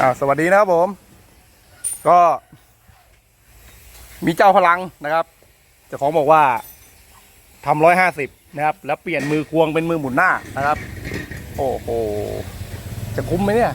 อ่าสวัสดีนะครับผม ก็มีเจ้าพลังนะครับเจ้าของบอกว่าทำร้อยห้าสิบนะครับ แล้วเปลี่ยนมือควงเป็นมือหมุนหน้านะครับ โอ้โหจะคุ้มไหมเนี่ย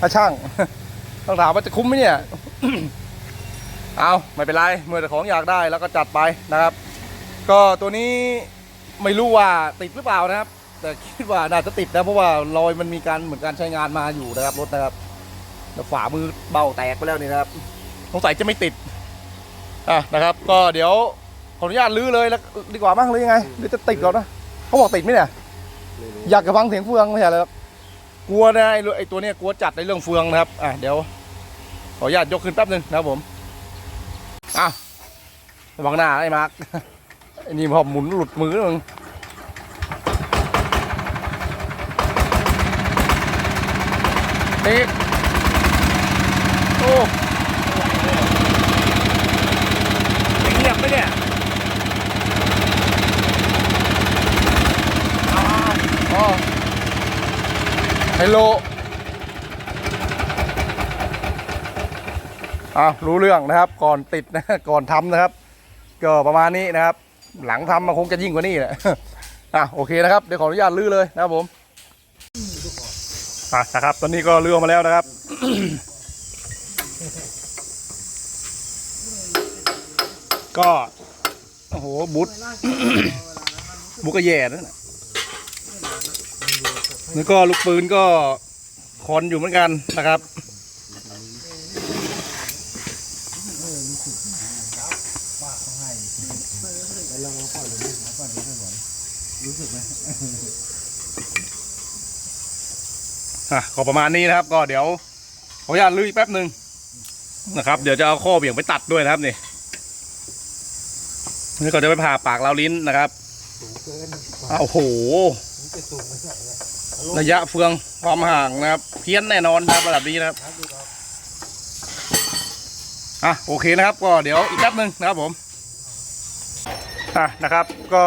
ถ้าช่างต้องถามว่าจะคุ้มไหมเนี่ย เอาไม่เป็นไรเมื่อเจ้าของอยากได้แล้วก็จัดไปนะครับ ก็ตัวนี้ไม่รู้ว่าติดหรือเปล่านะครับ แต่คิดว่าน่าจะติดนะเพราะว่ารอยมันมีการเหมือนการใช้งานมาอยู่นะครับรถนะครับ แล้วฝามือเบ้าแตกไปแล้วนี่นะครับสงสัยจะไม่ติดอะนะครับ ก็เดี๋ยวขออนุญาตลื้อเลยแล้วดีกว่ามั้งหรือยังไงหรือจะติดก่อนนะเขาบอกติดไหมเนี่ยอยากจะฟังเสียงเฟืองไม่ใช่เหรอครับกลัวนะไอ้ไอ้ตัวเนี้ยกลัวจัดในเรื่องเฟืองนะครับอะเดี๋ยว ขออนุญาตยกขึ้นแป๊บนึงนะครับผมอะระวังหน้าไอ้มาร์คไอ้นี่พอหมุนหลุดมือมึงติ๊กโอ้เงียบไหมเนี่ยอ้าวอ๋อ ฮลโหลอ้าวรู้เรื่องนะครับ ก่อนติดนะ ก่อนทำนะครับ ก็ประมาณนี้นะครับ หลังทำมันคงจะยิ่งกว่านี้แหละอะโอเคนะครับ เดี๋ยวขออนุญาตลื้อเลยนะครับผมอะนะครับ ตอนนี้ก็เรือมาแล้วนะครับก็ โอ้โห บุตบุกกระแย่นั่นน่ะ แล้วก็ลูกปืนก็คอนอยู่เหมือนกันนะครับ อะก็ประมาณนี้นะครับ ก็เดี๋ยวขออนุญาตลื้ออีกแป๊บหนึ่งนะครับ เดี๋ยวจะเอาข้อเบี่ยงไปตัดด้วยนะครับนี่นี่ก็จะไปผ่าปากเราวลิ้นนะครับอ้าวโอ้โห ระยะเฟืองความห่างนะครับ เพี้ยนแน่นอนนะครับระดับนี้นะครับอะโอเคนะครับ ก็เดี๋ยวอีกแป๊บหนึ่งนะครับผมอะนะครับก็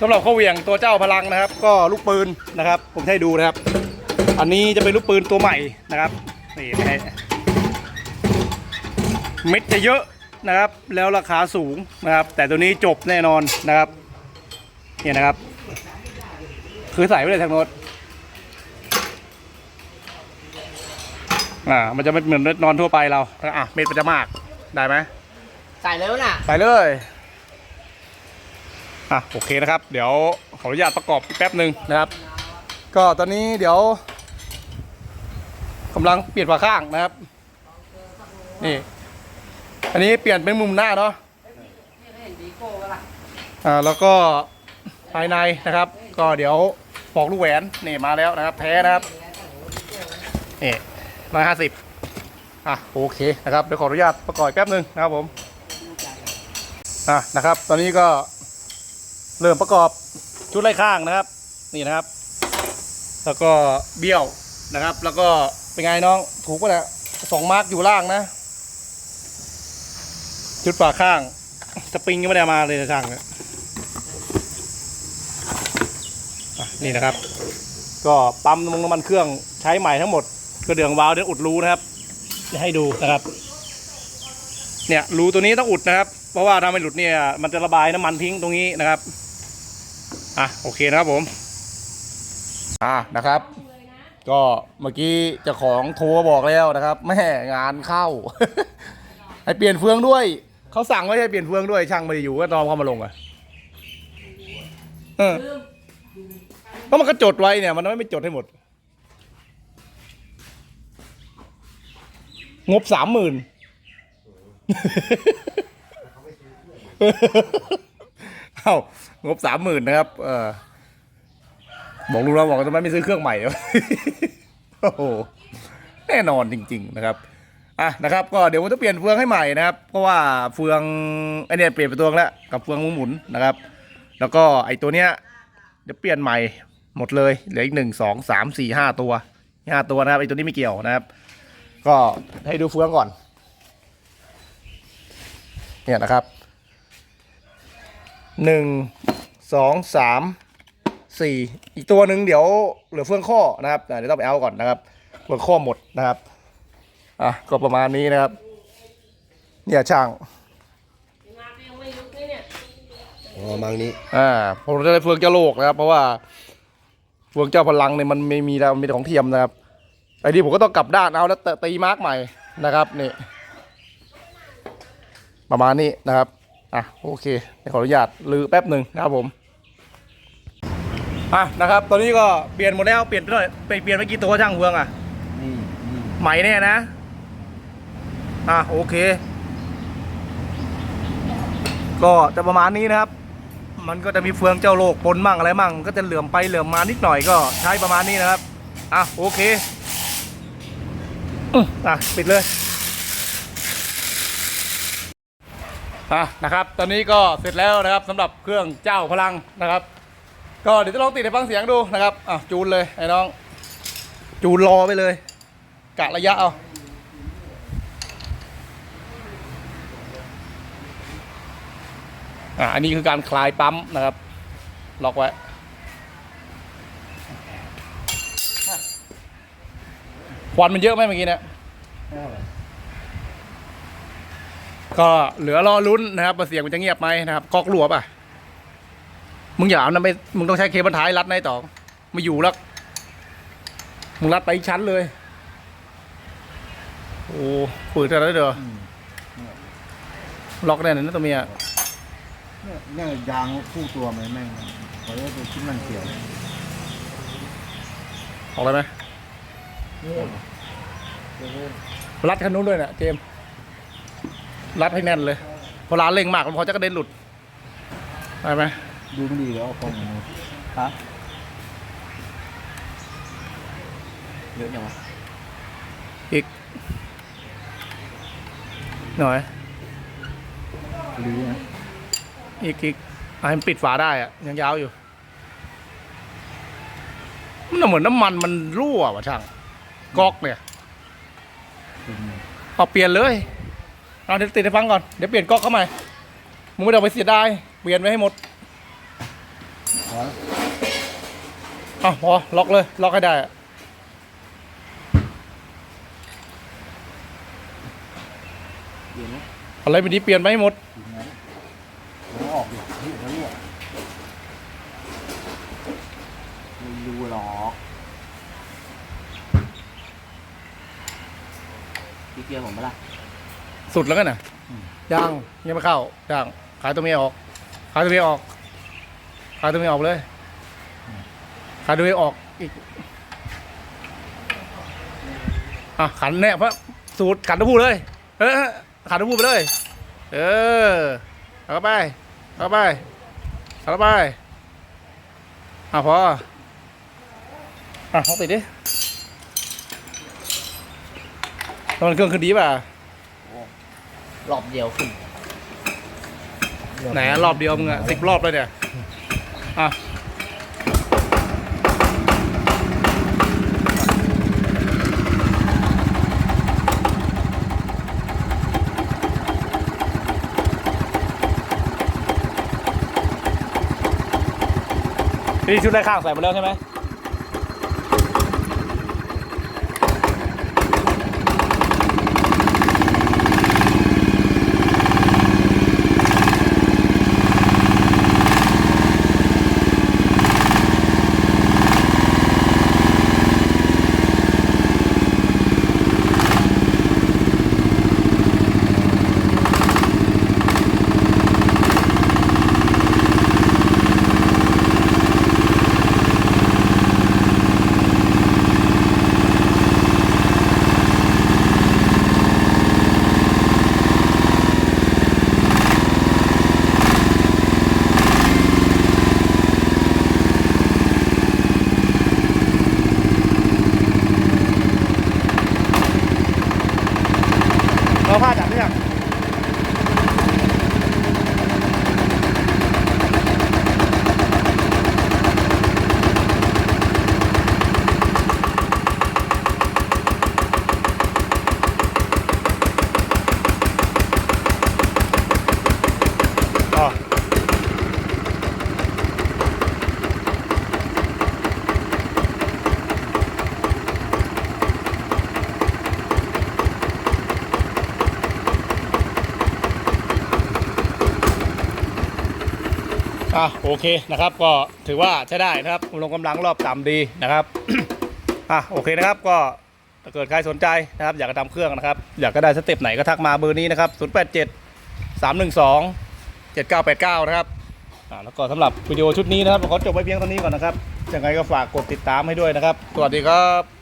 สำหรับข้อเวียงตัวเจ้าพลังนะครับ ก็ลูกปืนนะครับ ผมให้ดูนะครับ อันนี้จะเป็นลูกปืนตัวใหม่นะครับนี่ให้เม็ดจะเยอะนะครับ แล้วราคาสูงนะครับ แต่ตัวนี้จบแน่นอนนะครับเนี่ยนะครับ คือใส่ไว้เลยทางโน้นอ่า มันจะไม่เหมือนนอนทั่วไปเราอะเม็ดมันจะมาก ได้ไหมใส่แล้วน่ะ ใส่เลย อะ โอเคนะครับ เดี๋ยวขออนุญาตประกอบอีกแป๊บหนึ่งนะครับ ก็ตอนนี้เดี๋ยวกำลังเปลี่ยนฝาข้างนะครับ นี่ อันนี้เปลี่ยนเป็นมุมหน้าเนาะอ่า แล้วก็ภายในนะครับก็เดี๋ยวปอกลูกแหวนนี่มาแล้วนะครับ แท้นะครับนี่ร้อยห้าสิบอะโอเคนะครับเดี๋ยวขออนุญาตประกอบแป๊บหนึ่งนะครับผมอะนะครับ ตอนนี้ก็เริ่มประกอบชุดไล่ข้างนะครับ นี่นะครับ แล้วก็เบี้ยวนะครับ แล้วก็เป็นไงน้องถูกป่ะเนี่ยสองมาร์กอยู่ล่างนะชุดฝาข้างสปริงยังไม่ได้มาเลยนะช่างเนี่ยอะ นี่นะครับ ก็ปั๊มน้ำมันน้ำมันเครื่องใช้ใหม่ทั้งหมดกระเดื่องวาล์วเดี๋ยวอุดรูนะครับให้ดูนะครับ เนี่ยรูตัวนี้ต้องอุดนะครับ เพราะว่าถ้าไม่หลุดเนี่ยมันจะระบายน้ำมันทิ้งตรงนี้นะครับอะโอเคนะครับผมอะนะครับ ก็เมื่อกี้เจ้าของโทรบอกแล้วนะครับแม่งานเข้า ให้เปลี่ยนเฟืองด้วยเขาสั่งว่าให้เปลี่ยนเฟืองด้วยช่างไม่ได้อยู่ก็ตอมเข้ามาลงอะเออ เพราะมันก็จดไว้เนี่ย มันไม่จดให้หมด งบสามหมื่นเอ้างบสามหมื่นนะครับ เออบอกลุงเราบอกทำไมไม่ซื้อเครื่องใหม่วโอ้โหแน่นอนจริง ๆ นะครับอะนะครับก็เดี๋ยวผมจะเปลี่ยนเฟืองให้ใหม่นะครับ เพราะว่าเฟืองไอเนี่ยเปลี่ยนไปตัวแล้วกับเฟืองหมุนๆนะครับ แล้วก็ไอตัวเนี้ยเดี๋ยวเปลี่ยนใหม่ หมดเลยเหลืออีกหนึ่งสองสามสี่ห้าตัวห้าตัวนะครับไอตัวนี้ไม่เกี่ยวนะครับ ก็ให้ดูเฟืองก่อน เนี่ยนะครับหนึ่งสองสามสี่อีกตัวหนึ่งเดี๋ยวเหลือเฟืองข้อนะครับอะเดี๋ยวต้องไปเอาก่อนนะครับเฟืองข้อหมดนะครับอะก็ประมาณนี้นะครับเนี่ยช่างอ๋อมังนี้อ่าผมจะได้เฟืองเจ้าโลกนะครับ เพราะว่า เฟืองเจ้าพลังเนี่ยมันไม่มีแล้วมีแต่ของเทียมนะครับไอ้นี่ผมก็ต้องกลับด้านเอาแล้วตีมาร์กใหม่นะครับนี่ประมาณนี้นะครับอะโอเคขออนุญาตลือแป๊บหนึ่งนะครับผมอะนะครับตอนนี้ก็เปลี่ยนหมดแล้วเปลี่ยนไปหน่อยไปเปลี่ยนไปกี่ตัวช่างเฟืองอะนี่นี่ใหม่แน่นะอะโอเค ก็จะประมาณนี้นะครับ มันก็จะมีเฟืองเจ้าโลกปนมั่งอะไรมั่งก็จะเหลื่อมไปเหลื่อมมานิดหน่อยก็ใช้ประมาณนี้นะครับ อะโอเคอะปิดเลยอะนะครับ ตอนนี้ก็เสร็จแล้วนะครับสำหรับเครื่องเจ้าพลังนะครับ ก็เดี๋ยวจะลองติดให้ฟังเสียงดูนะครับอะจูนเลยไอ้น้อง จูนรอไปเลย กะระยะเอา อ่าอันนี้คือการคลายปั๊มนะครับ ล็อกไว้ควันมันเยอะไหมเมื่อกี้เนี่ยก็เหลือรอลุ้นนะครับว่าเสียงมันจะเงียบไหมนะครับกอกรั่วป่ะ มึงอย่าเอานะไม่มึงต้องใช้เคเบิลท้ายรัดในต่อไม่อยู่แล้วมึงรัดไปอีกชั้นเลย โอ้ฝืดอะไรเด้อล็อกแน่นอนนะตัวเมีย เนี่ยเนี่ยยางคู่ตัวมันแม่งขอเรียกตัวชิ้นมันเกี่ยวออกเลยไหมรัดคันนู้นด้วยนะเจมส์รัดให้แน่นเลยเพอร้านเร่งมากมันพอจะกระเด็นหลุดได้ไหมดูไม่ดีแล้วเอากล้องมาดูฮะเยอะยังวะอีก หน่อยดีนะ อีกอีกอะให้มันปิดฝาได้อะยังยาวอยู่มันเหมือนน้ำมันมันรั่วว่ะช่างก๊อกเนี่ยเอาเปลี่ยนเลยเอาเดี๋ยวติดให้ฟังก่อนเดี๋ยวเปลี่ยนก๊อกเข้าใหม่มึงไม่ต้องไปเสียดายเปลี่ยนไว้ให้หมดขออะพอล็อกเลยล็อกให้ได้อะเดี๋ยวนะอะไรไม่ดีเปลี่ยนไปให้หมด ถึงไหนแล้วออกดิเฮ้ยแล้วรั่วไม่รู้หรอก พี่เกียร์ผมปะล่ะสุดแล้วกันนะย่างยังไม่เข้าย่างขายตัวเมียออกขายตัวเมียออกขายตัวเมียออกเลยขายตัวเมียออกอีกอะขันเนี่ยเพราะสูตรขันตัวผู้เลย เออขันตัวผู้ไปเลย เออเอาเข้าไปเอาเข้าไปเอาเข้าไปอะพออะลองติดดิ ตอนเครื่องขึ้นดีป่ะรอบเดียวขึ้นไหนอะรอบเดียวมึงอะสิบรอบเลยเนี่ยอะนี่ชุดแรกข้างใส่มาแล้วใช่ไหม เราผ้าจับหรือยังอ๋อ อะ โอเคนะครับก็ถือว่าใช้ได้นะครับลงกำลังรอบต่ำดีนะครับอะโอเคนะครับก็ถ้าเกิดใครสนใจนะครับ อยากจะทำเครื่องนะครับ อยากก็ได้สเต็ปไหนก็ทักมาเบอร์นี้นะครับ 087 312 7989 นะครับอ่าแล้วก็สำหรับวิดีโอชุดนี้นะครับขอจบไว้เพียงเท่านี้ก่อนนะครับยังไงก็ฝากกดติดตามให้ด้วยนะครับ สวัสดีครับ